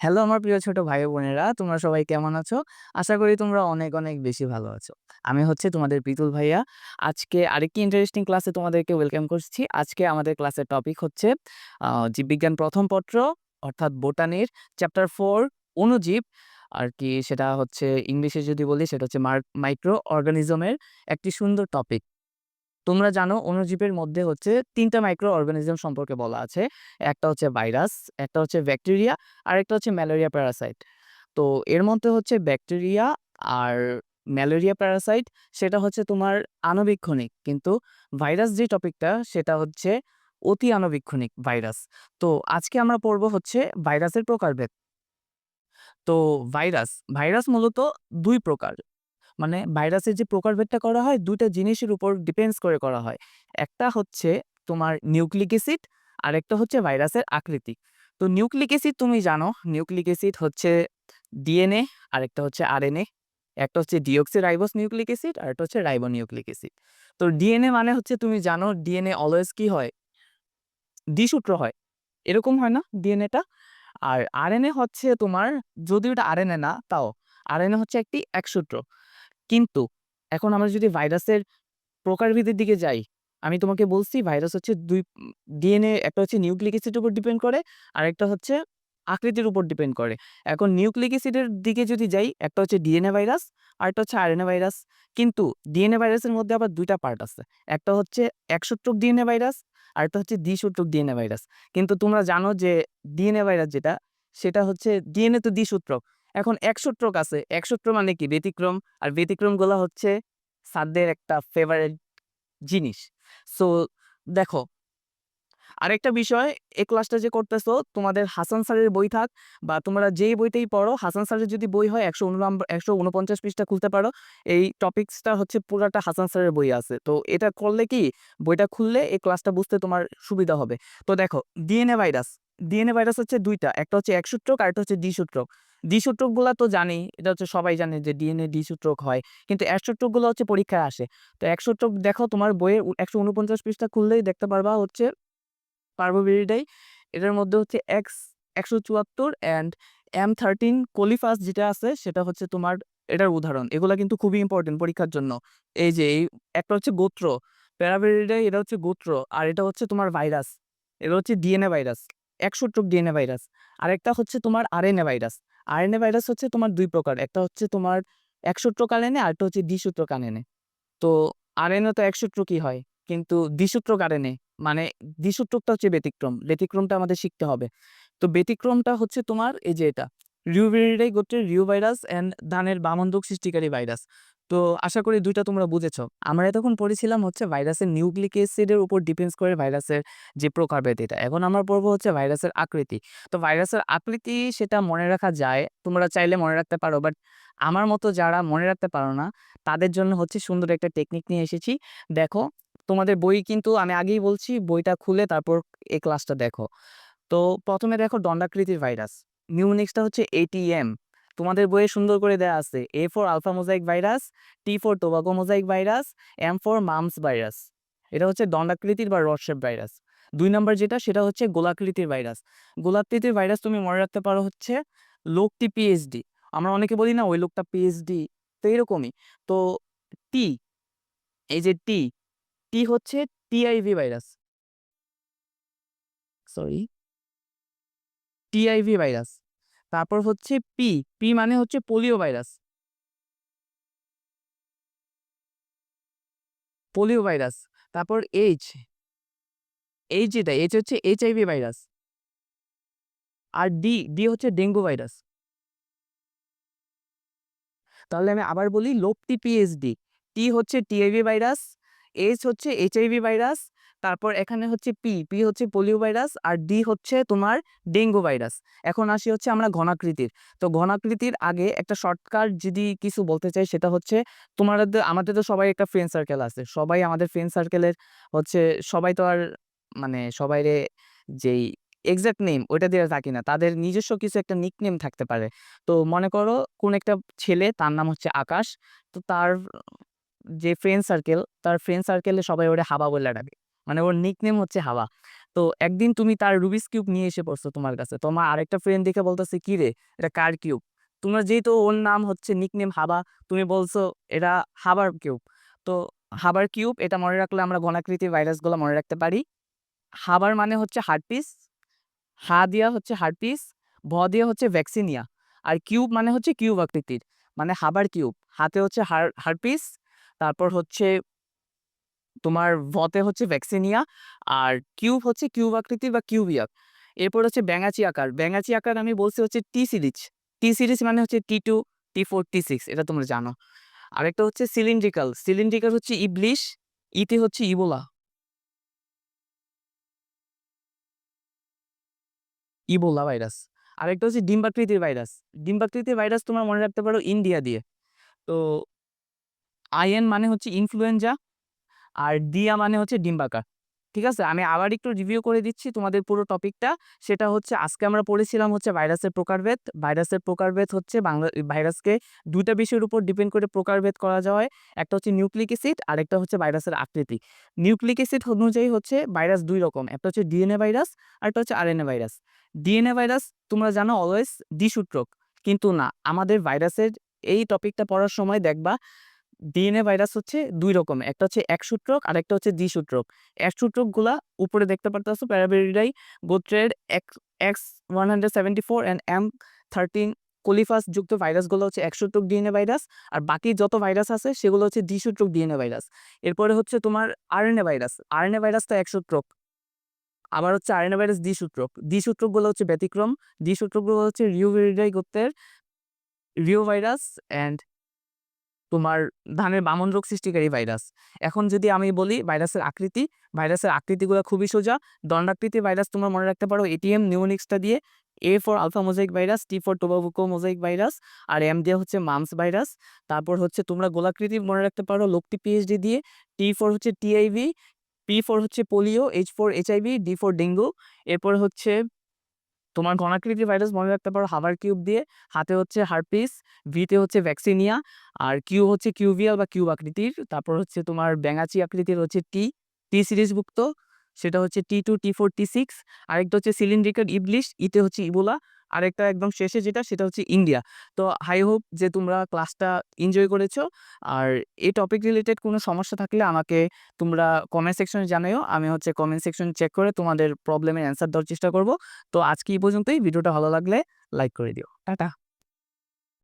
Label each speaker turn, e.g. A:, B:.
A: Hello আমার প্রিয় ছোট ভাই বোনেরা, তোমরা সবাই কেমন আছো? আশা করি তোমরা অনেক, অনেক বেশি ভালো আছো। আমি হচ্ছে তোমাদের পিতুল ভাইয়া। আজকে আরেকটি ইন্টারেস্টিং ক্লাসে তোমাদেরকে ওয়েলকাম করছি। আজকে আমাদের ক্লাসের টপিক হচ্ছে জীববিজ্ঞান প্রথম পত্র অর্থাৎ বোটানির চ্যাপ্টার ফোর অনুজীব আর কি সেটা হচ্ছে ইংলিশে যদি বলি সেটা হচ্ছে মাইক্রো অর্গানিজমের একটি সুন্দর টপিক। তোমরা জানো অণুজীবের মধ্যে হচ্ছে ৩ টা মাইক্রো অর্গানিজম সম্পর্কে বলা আছে। একটা হচ্ছে ভাইরাস, একটা হচ্ছে ব্যাকটেরিয়া, আর একটা হচ্ছে ম্যালেরিয়া প্যারাসাইট। তো এর মধ্যে হচ্ছে ব্যাকটেরিয়া আর ম্যালেরিয়া প্যারাসাইট সেটা হচ্ছে তোমার আণুবীক্ষণিক। কিন্তু ভাইরাস যে টপিকটা সেটা হচ্ছে অতি আণুবীক্ষণিক ভাইরাস। তো আজকে আমরা পড়ব হচ্ছে ভাইরাসের প্রকারভেদ। তো ভাইরাস, ভাইরাস মূলত দুই প্রকার। মানে ভাইরাসের যে প্রকারভেদটা করা হয় দুইটা জিনিসের উপর ডিপেন্ডস করে করা হয়। একটা হচ্ছে তোমার নিউক্লিক অ্যাসিড, আর একটা হচ্ছে ভাইরাসের আকৃতি। তো নিউক্লিক অ্যাসিড তুমি জানো, নিউক্লিক অ্যাসিড হচ্ছে ডিএনএ, আর একটা হচ্ছে আরএনএ। একটা হচ্ছে ডিঅক্সিরাইবোস নিউক্লিক অ্যাসিড, আর একটা হচ্ছে রাইবোনিউক্লিক অ্যাসিড। তো ডিএনএ মানে হচ্ছে তুমি জানো ডিএনএ অলওয়েজ কি হয়? দ্বিসূত্র হয়। এরকম হয় না ডিএনএটা? আর আরএনএ হচ্ছে তোমার যদিও এটা আরএনএ না তাও। আরএনএ হচ্ছে একটি একসূত্র। কিন্তু এখন আমরা যদি ভাইরাসের প্রকারভেদের দিকে যাই, আমি তোমাকে বলছি ভাইরাস হচ্ছে দুই ডিএনএ একটা হচ্ছে নিউক্লিক অ্যাসিডের উপর ডিপেন্ড করে, আরেকটা হচ্ছে আকৃতির উপর ডিপেন্ড করে। এখন নিউক্লিক অ্যাসিডের দিকে যদি যাই, একটা হচ্ছে ডিএনএ ভাইরাস, আরেকটা হচ্ছে আরএনএ ভাইরাস। কিন্তু ডিএনএ ভাইরাসের মধ্যে আবার দুইটা পার্ট আছে। একটা হচ্ছে একসূত্রক ডিএনএ ভাইরাস, আরেকটা হচ্ছে দ্বিসূত্রক ডিএনএ ভাইরাস। কিন্তু তোমরা জানো যে ডিএনএ ভাইরাস যেটা, সেটা হচ্ছে ডিএনএ তো দ্বিসূত্রক। এখন একসূত্রক আছে। একসূত্র মানে কি? ব্যতিক্রম। আর ব্যতিক্রমগুলো হচ্ছে স্যারদের একটা ফেভারাইট জিনিস। সো দেখো আরেকটা বিষয় এই ক্লাসটা যে করতেছো তোমাদের হাসান স্যারের বই থাক বা তোমরা যেই বইটাই পড়ো হাসান স্যারের যদি বই হয় ১০০ নাম্বার ১৪৯ পৃষ্ঠা খুলতে পারো। এই টপিকসটা হচ্ছে পুরাটা হাসান স্যারের বই আছে। তো এটা করলে কি বইটা খুললে এই ক্লাসটা বুঝতে তোমার সুবিধা হবে। তো দেখো ডিএনএ ভাইরাস, ডিএনএ ভাইরাস হচ্ছে দুইটা একটা হচ্ছে একসূত্রক আরেকটা হচ্ছে দ্বিসূত্রক। দ্বিসূত্রকগুলা তো জানি, এটা হচ্ছে সবাই জানে যে ডিএনএ দ্বিসূত্রক হয়। কিন্তু একসূত্রকগুলো হচ্ছে পরীক্ষায় আসে। তো একসূত্রক দেখো তোমার বইয়ে একশো উনপঞ্চাশ পৃষ্ঠা খুললেই দেখতে পারবা হচ্ছে পার্বোভিরিডাই এটার মধ্যে হচ্ছে এক্স ১৭৪ অ্যান্ড এম13 কোলিফাস যেটা আছে সেটা হচ্ছে তোমার এটার উদাহরণ। এগুলা কিন্তু খুবই ইম্পোর্টেন্ট পরীক্ষার জন্য। এই যে এই একটা হচ্ছে গোত্র, প্যারাভিরিডাই এটা হচ্ছে গোত্র আর এটা হচ্ছে তোমার ভাইরাস। এটা হচ্ছে ডিএনএ ভাইরাস, একশো একসূত্রক ডিএনএ ভাইরাস। আরেকটা হচ্ছে তোমার আরএনএ ভাইরাস। আরএনএ ভাইরাস হচ্ছে তোমার দুই প্রকার। একটা হচ্ছে তোমার একসূত্রক আরএনএ আরেকটা হচ্ছে দ্বিসূত্রক আরএনএ। তো আর আরএনএ তো একসূত্রকই হয়। কিন্তু দ্বিসূত্রক আরএনএ মানে দ্বিসূত্রকটা হচ্ছে ব্যতিক্রম। ব্যতিক্রমটা আমাদের শিখতে হবে। তো ব্যতিক্রমটা হচ্ছে তোমার এই যে এটা রিউভেরিডাই গোত্রের রিউ ভাইরাস অ্যান্ড ধানের বামন্দক সৃষ্টিকারী ভাইরাস। তো আশা করি দুইটা তোমরা বুঝেছ। আমরা এতক্ষণ পড়েছিলাম হচ্ছে ভাইরাসের নিউক্লিক অ্যাসিডের উপর ডিপেন্ডস করে ভাইরাসের যে প্রকারভেদ এটা। এখন আমরা পড়ব হচ্ছে ভাইরাসের আকৃতি। তো ভাইরাসের আকৃতি সেটা মনে রাখা যায়। তোমরা চাইলে মনে রাখতে পারো। বাট আমার মতো যারা মনে রাখতে পারো না, তাদের জন্য হচ্ছে সুন্দর একটা টেকনিক নিয়ে এসেছি। দেখো তোমাদের বই কিন্তু আমি আগেই বলছি বইটা খুলে তারপর এই ক্লাসটা দেখো। তো প্রথমে দেখো দণ্ডাকৃতির ভাইরাস। নিউনিক্সটা হচ্ছে এটিএম। তোমাদের বইয়ে সুন্দর করে দেয়া আছে। A for alfa mosaic virus, T for tobacco mosaic virus, M for mumps virus. এটা হচ্ছে দণ্ডাকৃতির বা রড শেপ ভাইরাস। দুই নম্বর যেটা সেটা হচ্ছে গোলাকৃতির ভাইরাস। গোলাকৃতির ভাইরাস তুমি মনে রাখতে পারো হচ্ছে লোকটি পিএইচডি। আমরা অনেকে বলি না ওই লোকটা পিএইচডি তো এরকমই। তো টি, এই যে টি, টি হচ্ছে TIV virus. Sorry. TIV virus. তারপর হচ্ছে পি, পি মানে হচ্ছে পোলিও ভাইরাস। Polio virus. তারপর এইচ, এইচ যেটা এইচ হচ্ছে এইচআইভি ভাইরাস। আর ডি, ডি হচ্ছে ডেঙ্গু ভাইরাস। তাহলে আমি আবার বলি লোকটি পিএইচডি, টি হচ্ছে টিআইভি ভাইরাস, এইচ হচ্ছে এইচআইভি ভাইরাস, তারপর এখানে হচ্ছে পি, পি হচ্ছে পোলিও ভাইরাস আর ডি হচ্ছে তোমার ডেঙ্গু ভাইরাস। এখন আসি হচ্ছে আমরা ঘনাকৃতির। তো ঘনাকৃতির আগে একটা শর্টকাট যদি কিছু বলতে চাই সেটা হচ্ছে তোমাদের আমাদের তো সবাই একটা ফ্রেন্ড সার্কেল আছে। সবাই আমাদের ফ্রেন্ড সার্কেলের হচ্ছে সবাই তো আর মানে সবাইরে যেই এক্সাক্ট নেম ওইটা দিয়ে থাকি না। তাদের নিজস্ব কিছু একটা নিক নেম থাকতে পারে। তো মনে করো কোন একটা ছেলে তার নাম হচ্ছে আকাশ। তো তার যে ফ্রেন্ড সার্কেল, তার ফ্রেন্ড সার্কেলে সবাই ওরে হাবা বলে ডাকে। মানে ওর নিকনেম হচ্ছে হাওয়া। তো একদিন তুমি তার রুবিস কিউব নিয়ে এসে পড়ছো তোমার কাছে। তোমার আরেকটা ফ্রেন্ড দেখে বলতেছে, কি রে? এটা কার কিউব তোমরা যেহেতু ওর নাম হচ্ছে নিকনেম হাবা তুমি বলছো এটা হাবার কিউব তো হাবার কিউব এটা মনে রাখলে আমরা ঘনাকৃতি ভাইরাসগুলো মনে রাখতে পারি। হাবার মানে হচ্ছে হার্টপিস হা দিয়া হচ্ছে হার্টপিস ভ দিয়ে হচ্ছে ভ্যাকসিনিয়া আর কিউব মানে হচ্ছে কিউব আকৃতির মানে হাবার কিউব হাতে হচ্ছে হার, হার্পিস, তারপর হচ্ছে তোমার ভতে হচ্ছে ভ্যাকসিনিয়া আর কিউব হচ্ছে কিউব আকৃতির বা কিউবিয়াক এরপর হচ্ছে ব্যাঙাচি আকার। ব্যাঙাচি আকার আমি বলছি হচ্ছে টি সিরিজ টি সিরিজ মানে হচ্ছে T two T four T six এটা তোমরা জানো। আরেকটা হচ্ছে সিলিন্ড্রিক্যাল সিলিন্ড্রিক্যাল হচ্ছে ইবলিশ ইতে হচ্ছে ইবোলা। Ebola virus. আরেকটা হচ্ছে ডিম্বাকৃতির ভাইরাস। ডিম্বাকৃতির ভাইরাস তোমরা মনে রাখতে পারো ইন্ডিয়া দিয়ে। তো, আইএন মানে হচ্ছে ইনফ্লুয়েঞ্জা আর দিয়া মানে হচ্ছে ডিম্বাকার। ঠিক আছে? আমি আবার একটু রিভিউ করে দিচ্ছি তোমাদের পুরো টপিকটা সেটা হচ্ছে আজকে আমরা পড়েছিলাম হচ্ছে ভাইরাসের প্রকারভেদ। ভাইরাসের প্রকারভেদ হচ্ছে বাংলা ভাইরাসকে দুইটা বিষয়ের উপর ডিপেন্ড করে প্রকারভেদ করা যায়। একটা হচ্ছে নিউক্লিক অ্যাসিড আর একটা হচ্ছে ভাইরাসের আকৃতি। নিউক্লিক অ্যাসিড অনুযায়ী হচ্ছে ভাইরাস দুই রকম। একটা হচ্ছে ডিএনএ ভাইরাস, আর একটা হচ্ছে আরএনএ ভাইরাস। ডিএনএ ভাইরাস তোমরা জানো অলওয়েজ দ্বিসূত্রক। কিন্তু না, আমাদের ভাইরাসের এই টপিকটা পড়ার সময় দেখবা ডিএনএ ভাইরাস হচ্ছে দুই রকম, একটা হচ্ছে এক সূত্রক আর একটা হচ্ছে দ্বিসূত্রক একসূত্রকগুলা উপরে দেখতে পারতেছো প্যারাবেরিডাই গোত্রের X X one hundred seventy four and M thirteen coliphage যুক্ত ভাইরাসগুলো হচ্ছে একসূত্রক ডিএনএ ভাইরাস আর বাকি যত ভাইরাস আছে সেগুলো হচ্ছে দ্বিসূত্রক ডিএনএ ভাইরাস এরপরে হচ্ছে তোমার আরএনএ ভাইরাস আরএনএ ভাইরাস তো একসূত্রক আবার হচ্ছে আরএনএ ভাইরাস দ্বিসূত্রক দ্বিসূত্রকগুলো হচ্ছে ব্যতিক্রম। দ্বিসূত্রকগুলো হচ্ছে রিউভেরিডাই গোত্রের রিও ভাইরাস অ্যান্ড তোমার ধানের বামন রোগ সৃষ্টিকারী ভাইরাস। এখন যদি আমি বলি ভাইরাসের আকৃতি, ভাইরাসের আকৃতিগুলো খুবই সোজা। দণ্ডাকৃতি ভাইরাস তোমরা মনে রাখতে পারো, এটিএম নিউনিক্সটা দিয়ে A for alfa mosaic virus, T for tobacco virus R M দিয়ে হচ্ছে মামস ভাইরাস। তারপর হচ্ছে তোমরা গোলাকৃতি মনে রাখতে পারো, লোকটি পিএইচডি দিয়ে টি ফর হচ্ছে টিআইভি পি ফর হচ্ছে polio, H for HIV D for dengue. এরপর হচ্ছে তোমার গণাকৃতি ভাইরাস মনে রাখতে পারো হাভার কিউব দিয়ে। হাতে হচ্ছে হারপিস, ভিতে হচ্ছে ভ্যাকসিনিয়া আর কিউ হচ্ছে কিউবিয়াল বা কিউব আকৃতির। তারপর হচ্ছে তোমার ব্যাঙাচি আকৃতির হচ্ছে টি টি সিরিজভুক্ত সেটা হচ্ছে T two T four T six আরেকটা হচ্ছে সিলিন্ড্রিকাল ইবলিশ, ইতে হচ্ছে ইবোলা। আরেকটা একদম শেষে যেটা, সেটা হচ্ছে ইন্ডিয়া। তো হাই হোপ যে তোমরা ক্লাসটা এনজয় করেছ। আর এই টপিক রিলেটেড কোনো সমস্যা থাকলে আমাকে তোমরা কমেন্ট সেকশনে জানাইও। আমি হচ্ছে কমেন্ট সেকশন চেক করে তোমাদের প্রবলেমের অ্যান্সার দেওয়ার চেষ্টা করব। তো আজকে এই পর্যন্তই। ভিডিওটা ভালো লাগলে লাইক করে দিও। টাটা!